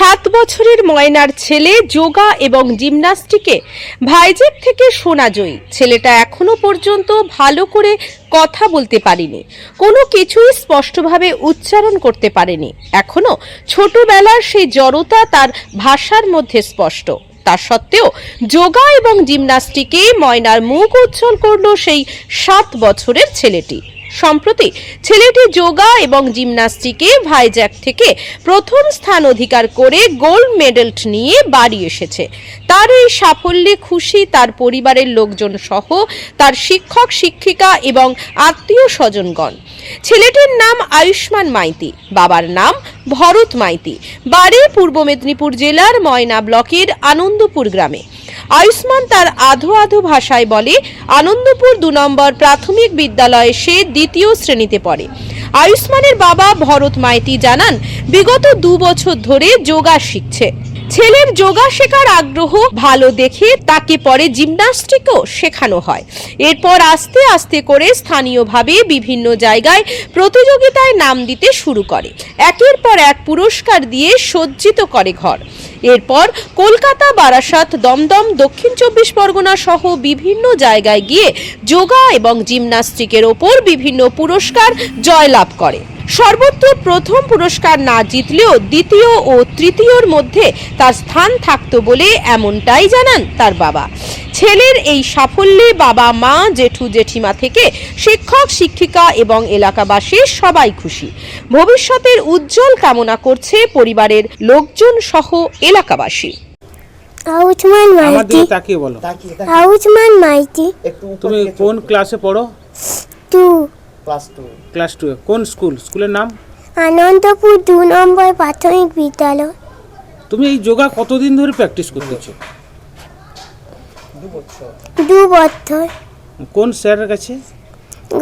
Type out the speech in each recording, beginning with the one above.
সাত বছরের ময়নার ছেলে, যোগা এবং জিমনাস্টিকে ভাইজেক থেকে সোনা জয়ী। ছেলেটা এখনও পর্যন্ত ভালো করে কথা বলতে পারেনি। কোনো কিছুই স্পষ্টভাবে উচ্চারণ করতে পারেনি। এখনও ছোটবেলার সেই জড়তা তার ভাষার মধ্যে স্পষ্ট। তা সত্ত্বেও যোগা এবং জিমনাস্টিকে ময়নার মুখ উজ্জ্বল করল সেই সাত বছরের ছেলেটি। সম্প্রতি ছেলেটি যোগা এবং জিমনাস্টিকে ভাইজ্যাক থেকে প্রথম স্থান অধিকার করে গোল্ড মেডেল নিয়ে বাড়ি এসেছে। তার এই সাফল্যে খুশি তার পরিবারের লোকজন সহ তার শিক্ষক, শিক্ষিকা এবং আত্মীয় স্বজনগণ। ছেলেটির নাম আয়ুষ্মান মাইতি, বাবার নাম ভরত মাইতি। বাড়ি পূর্ব মেদিনীপুর জেলার ময়না ব্লকের আনন্দপুর গ্রামে। আয়ুষ্মান তার আধো আধো ভাষায় বলে, আনন্দপুর দু নম্বর প্রাথমিক বিদ্যালয়ে সে দ্বিতীয় শ্রেণীতে পড়ে। আয়ুষ্মানের বাবা ভরত মাইতি জানান, বিগত দু বছর ধরে যোগা শিখছে। ছেলের যোগা শেখার আগ্রহ ভালো দেখে তাকে পরে জিমনাস্টিকও শেখানো হয়। এরপর আস্তে আস্তে করে স্থানীয়ভাবে বিভিন্ন জায়গায় প্রতিযোগিতায় নাম দিতে শুরু করে। একের পর এক পুরস্কার দিয়ে সজ্জিত করে ঘর। এরপর কলকাতা, বারাসাত, দমদম, দক্ষিণ চব্বিশ পরগনা সহ বিভিন্ন জায়গায় গিয়ে যোগা এবং জিমনাস্টিকের ওপর বিভিন্ন পুরস্কার জয়লাভ করে। সর্বত্র প্রথম পুরস্কার না জিতলেও দ্বিতীয় ও তৃতীয়র মধ্যে তার স্থান থাকতো বলে এমনটাই জানান তার বাবা। ছেলের এই সাফল্যে বাবা মা জেঠু জেঠিমা থেকে শিক্ষক শিক্ষিকা এবং এলাকাবাসী সবাই খুশি। ভবিষ্যতের উজ্জ্বল কামনা করছে পরিবারের লোকজন সহ এলাকাবাসী। আউচমান আমার মাইতি। দিকে তাকিয়ে বলো। আউচমান মাইতি। তুমি কোন ক্লাসে পড়ো? Two class two. Class two কোন স্কুল? স্কুলের নাম? আনন্দপুর দু নম্বর প্রাথমিক বিদ্যালয়। তুমি এই যোগা কতদিন ধরে প্র্যাকটিস করতেছো? দু বছর। কোন স্যারের কাছে?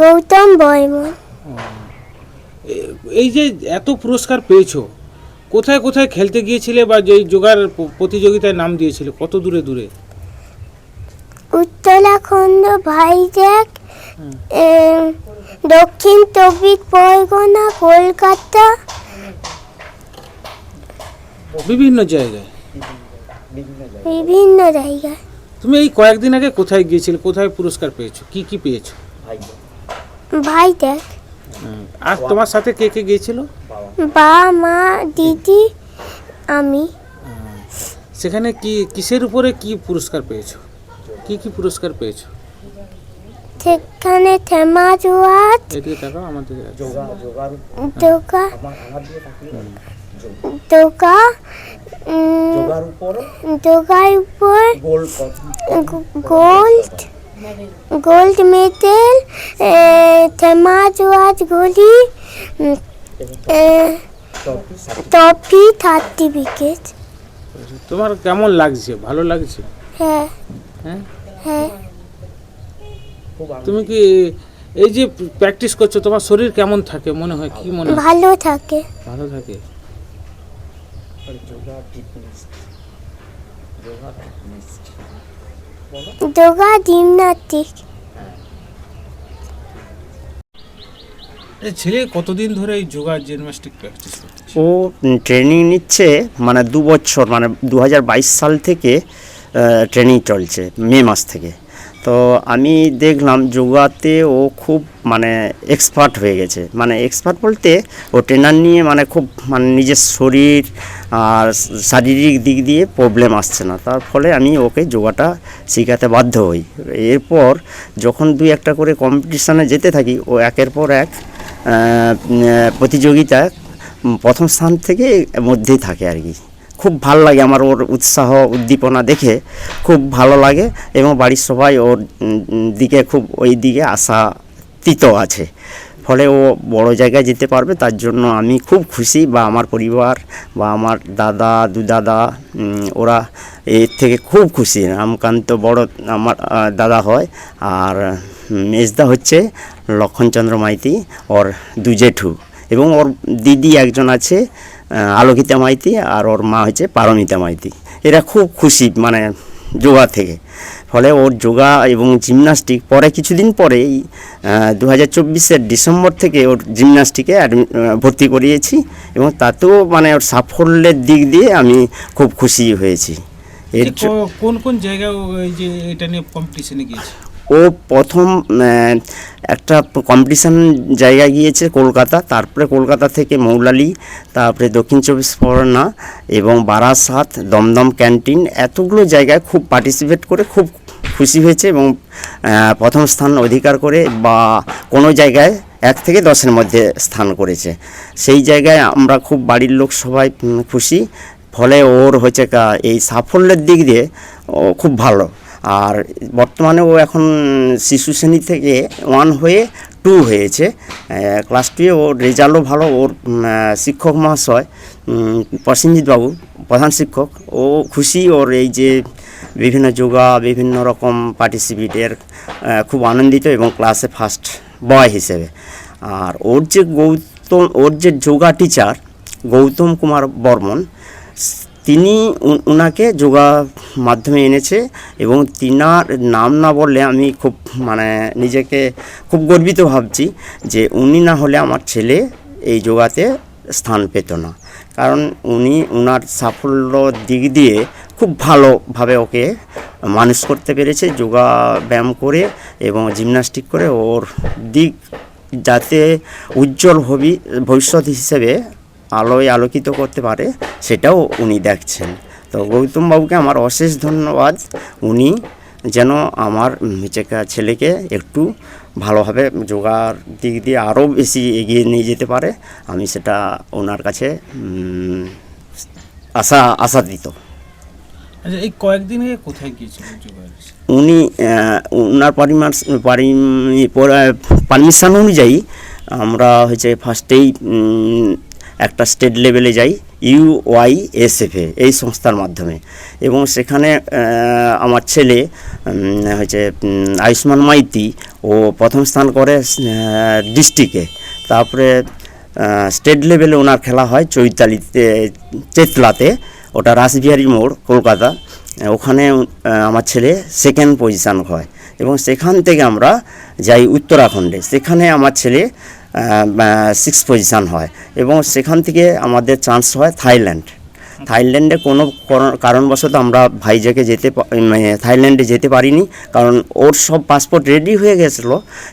গৌতম বর্মন। এই যে এত পুরস্কার পেয়েছ কোথায় কোথায় খেলতে গিয়েছিলে বা যে যোগার প্রতিযোগিতায় নাম দিয়েছিলে কত দূরে দূরে? উত্তরাখণ্ড ভাইজ্যাক দক্ষিণ চব্বিশ পরগনা কলকাতা। বিভিন্ন জায়গায়? বিভিন্ন জায়গায়। তুমি এই কয়েকদিন আগে কোথায় গিয়েছিলে? কোথায় পুরস্কার পেয়েছ? কি কি পেয়েছ? ভাই হুম। আর তোমার সাথে কে কে গিয়েছিল? বাবা মা দিদি আমি। সেখানে কি কিসের উপরে কি পুরস্কার পেয়েছ? কি কি পুরস্কার পেয়েছ? সেখানে থেমা জোয়াত। এদিকে তাকাও আমাদের দোকা দোকা। উম, যোগার উপর। দোকার উপর গোল গোল্ড গোল্ড মেডেল থেমা জোয়াত গলি টপি সার্টিফিকেট তোমার কেমন লাগছে? ভালো লাগছে? হ্যাঁ। হ্যাঁ? হ্যাঁ। তুমি কি এই যে প্র্যাকটিস করছ তোমার শরীর কেমন থাকে? মনে হয় কি মনে হয়? ভালো থাকে। ভালো থাকে? Yoga fitness yoga fitness gymnastic এই ছেলে কতদিন ধরে এই যোগা জিমন্যাস্টিক প্র্যাকটিস ও ট্রেনিং নিচ্ছে মানে দু বছর মানে দু হাজার বাইশ সাল থেকে ট্রেনিং চলছে মে মাস থেকে। তো আমি দেখলাম যোগাতে ও খুব মানে এক্সপার্ট হয়ে গেছে। মানে এক্সপার্ট বলতে ও ট্রেনার নিয়ে মানে খুব মানে নিজের শরীর আর শারীরিক দিক দিয়ে প্রবলেম আসছে না। তার ফলে আমি ওকে যোগাটা শেখাতে বাধ্য হই। এরপর যখন দুই একটা করে কম্পিটিশানে যেতে থাকি, ও একের পর এক প্রতিযোগিতা প্রথম স্থান থেকে মধ্যেই থাকে আর কি। খুব ভালো লাগে আমার ওর উৎসাহ, উদ্দীপনা দেখে। খুব ভালো লাগে এবং বাড়ির সবাই ওর দিকে খুব ওই দিকে আশাতীত আছে। ফলে ও বড় জায়গায় যেতে পারবে, তার জন্য আমি খুব খুশি বা আমার পরিবার বা আমার দাদা দু দাদা ওরা এর থেকে খুব খুশি। রামকান্ত বড় আমার দাদা হয় আর মেজদা হচ্ছে লক্ষণচন্দ্র মাইতি, ওর দু জেঠু এবং ওর দিদি একজন আছে আলোকিতা মাইতি আর ওর মা হচ্ছে পারমিতা মাইতি। এরা খুব খুশি মানে যোগা থেকে। ফলে ওর যোগা এবং জিমনাস্টিক পরে কিছুদিন পরেই দু হাজার চব্বিশের ডিসেম্বর থেকে ওর জিমনাস্টিকে ভর্তি করিয়েছি এবং তাতেও মানে ওর সাফল্যের দিক দিয়ে আমি খুব খুশি হয়েছি। এর কোন কোন এটা নিয়ে কম্পিটিশনে ও প্রথম একটা কম্পিটিশান জায়গায় গিয়েছে কলকাতা, তারপরে কলকাতা থেকে মৌলালি, তারপরে দক্ষিণ চব্বিশ পরগনা এবং বারাসাত, দমদম ক্যান্টিন এতগুলো জায়গায় খুব পার্টিসিপেট করে খুব খুশি হয়েছে এবং প্রথম স্থান অধিকার করে বা কোনো জায়গায় এক থেকে দশের মধ্যে স্থান করেছে। সেই জায়গায় আমরা খুব বাড়ির লোক সবাই খুশি। ফলে ওর হচ্ছে এই সাফল্যের দিক দিয়ে ও খুব ভালো। আর বর্তমানে ও এখন শিশু শ্রেণি থেকে ওয়ান হয়ে টু হয়েছে। ক্লাস টুয়ে ওর রেজাল্টও ভালো ওর শিক্ষক মহাশয় উম, প্রসেনজিৎ বাবু প্রধান শিক্ষক। ও খুশি ওর এই যে বিভিন্ন যোগা বিভিন্ন রকম পার্টিসিপেটের খুব আনন্দিত এবং ক্লাসে ফার্স্ট বয় হিসেবে। আর ওর যে গৌতম ওর যে যোগা টিচার গৌতম কুমার বর্মন তিনি উনাকে যোগা মাধ্যমে এনেছে এবং তিনার নাম না বললে আমি খুব মানে নিজেকে খুব গর্বিত ভাবছি যে উনি না হলে আমার ছেলে এই যোগাতে স্থান পেত না। কারণ উনি, উনার সাফল্য দিক দিয়ে খুব ভালোভাবে ওকে মানুষ করতে পেরেছে, যোগা ব্যায়াম করে এবং জিমনাস্টিক করে ওর দিক যাতে উজ্জ্বল ভবি, ভবিষ্যৎ হিসেবে আলোয় আলোকিত করতে পারে সেটাও উনি দেখছেন। তো গৌতম বাবুকে আমার অশেষ ধন্যবাদ। উনি যেন আমার ছেলেকে একটু ভালোভাবে যোগার দিক দিয়ে আরও বেশি এগিয়ে নিয়ে যেতে পারে আমি সেটা ওনার কাছে আশা আশা দিত আচ্ছা এই কয়েকদিন আগে কোথায় গিয়েছিল উনি ওনার পারমিশন অনুযায়ী আমরা হচ্ছে ফার্স্টেই একটা স্টেট লেভেলে যাই ইউওয়াই এসএফএ এই সংস্থার মাধ্যমে। এবং সেখানে আমার ছেলে হচ্ছে আয়ুষ্মান মাইতি, ও প্রথম স্থান করে ডিস্ট্রিক্টে তারপরে স্টেট লেভেলে ওনার খেলা হয় চৈতালিতে চেতলাতে ওটা রাসবিহারী মোড়, কলকাতা। ওখানে আমার ছেলে সেকেন্ড পজিশান হয়। এবং সেখান থেকে আমরা যাই উত্তরাখণ্ডে। সেখানে আমার ছেলে সিক্স পজিশান হয় এবং সেখান থেকে আমাদের চান্স হয় থাইল্যান্ড। থাইল্যান্ডে কোনো করো- কারণবশত আমরা ভাইজাকে যেতে মানে থাইল্যান্ডে যেতে পারিনি কারণ ওর সব পাসপোর্ট রেডি হয়ে গেছিল,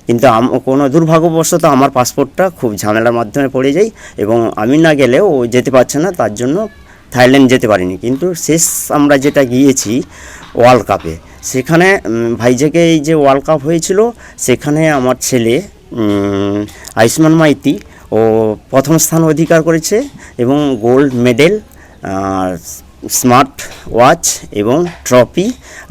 কিন্তু কোনো দুর্ভাগ্যবশত আমার পাসপোর্টটা খুব ঝামেলার মাধ্যমে পড়ে যায় এবং আমি না গেলেও ও যেতে পারছে না, তার জন্য থাইল্যান্ড যেতে পারিনি। কিন্তু শেষ আমরা যেটা গিয়েছি ওয়ার্ল্ড কাপে সেখানে ভাইজাকে এই যে ওয়ার্ল্ড কাপ হয়েছিল, সেখানে আমার ছেলে আয়ুষ্মান মাইতি, ও প্রথম স্থান অধিকার করেছে এবং গোল্ড মেডেল স্মার্ট ওয়াচ এবং ট্রফি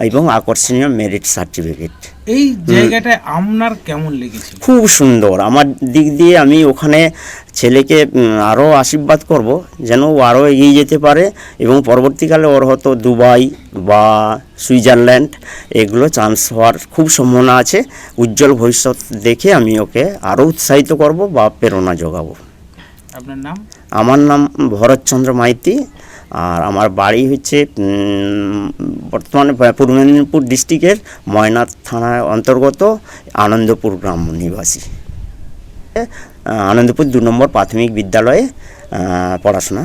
এবং আকর্ষণীয় মেরিট সার্টিফিকেট এই জায়গাটায় আপনার কেমন লেগেছিল খুব সুন্দর। আমার দিক দিয়ে আমি ওখানে ছেলেকে আরও আশীর্বাদ করব যেন ও আরও এগিয়ে যেতে পারে এবং পরবর্তীকালে ওর হয়তো দুবাই বা সুইজারল্যান্ড এগুলো চান্স হওয়ার খুব সম্ভাবনা আছে। উজ্জ্বল ভবিষ্যৎ দেখে আমি ওকে আরও উৎসাহিত করব বা প্রেরণা যোগাবো। আপনার নাম? আমার নাম ভরতচন্দ্র মাইতি। আর আমার বাড়ি হচ্ছে বর্তমানে পূর্ব মেদিনীপুর ডিস্ট্রিক্টের ময়নাথ থানার অন্তর্গত আনন্দপুর গ্রাম নিবাসী। আনন্দপুর দু নম্বর প্রাথমিক বিদ্যালয়ে পড়াশোনা